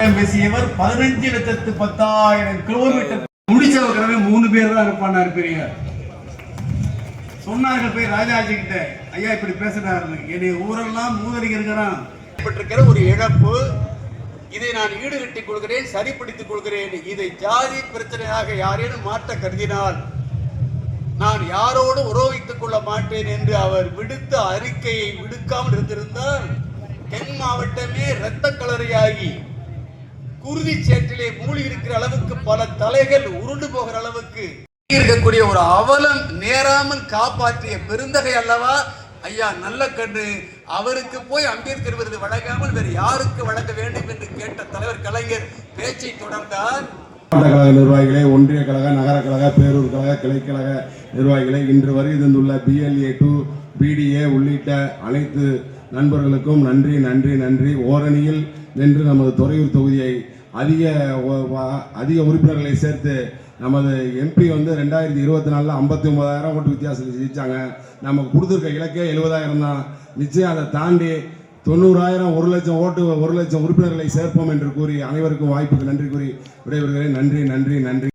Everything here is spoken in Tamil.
பேசியவர் பதினஞ்சு லட்சத்து பத்தாயிரம் கிலோமீட்டர் முடிச்சவர்களவே மூணு பேர் தான் இருப்பானார் பெரியார் சொன்னார்கள் போய் ராஜாஜி கிட்ட ஐயா இப்படி பேசுறாரு என்னை ஊரெல்லாம் மூதறிஞர்களாம் ஏற்பட்டிருக்கிற ஒரு இழப்பு. இதை நான் ஈடுகட்டிக் கொள்கிறேன் சரிப்படுத்திக் கொள்கிறேன். இதை ஜாதி பிரச்சனையாக யாரேனும் மாற்ற கருதினால் நான் யாரோடு உறவித்துக் கொள்ள மாட்டேன் என்று அவர் விடுத்த அறிக்கையை விடுக்காமல் இருந்திருந்தால் தென் மாவட்டமே இரத்த கலரையாகி குருதி சேற்றிலே மூழ்கி இருக்கிற அளவுக்கு பல தலைகள் உருண்டு போகிற அளவுக்கு இருக்கக்கூடிய ஒரு அவலம் நேராமல் காப்பாற்றிய பெருந்தகை அல்லவா? ஐயா நல்ல கண்ணு. அவருக்கு போய் அம்பேத்கர் விருது வழங்காமல் வேறு யாருக்கு வழங்க வேண்டும் என்று கேட்ட தலைவர் கலைஞர் பேச்சை தொடர்ந்தார். மாவட்ட கழக நிர்வாகிகளே ஒன்றிய கழக நகர கழக பேரூர் கழக கிளைக்கழக நிர்வாகிகளே இன்று வரை தந்துள்ள பிஎல்ஏ டூ பிடிஏ உள்ளிட்ட அனைத்து நண்பர்களுக்கும் நன்றி நன்றி நன்றி. ஓரணியில் நின்று நமது துறையூர் தொகுதியை அதிக அதிக உறுப்பினர்களை சேர்த்து நமது எம்பி வந்து ரெண்டாயிரத்தி இருபத்தி நாலில் ஐம்பத்தி ஒன்பதாயிரம் ஓட்டு வித்தியாசத்தில் ஜெயித்தாங்க நமக்கு கொடுத்துருக்க இலக்கே எழுபதாயிரம் தான். நிச்சயம் அதை தாண்டி தொண்ணூறாயிரம் ஒரு லட்சம் ஓட்டு ஒரு லட்சம் உறுப்பினர்களை சேர்ப்போம் என்று கூறி அனைவருக்கும் வாய்ப்புக்கு நன்றி கூறி விடைபெறுகிறேன். நன்றி நன்றி நன்றி.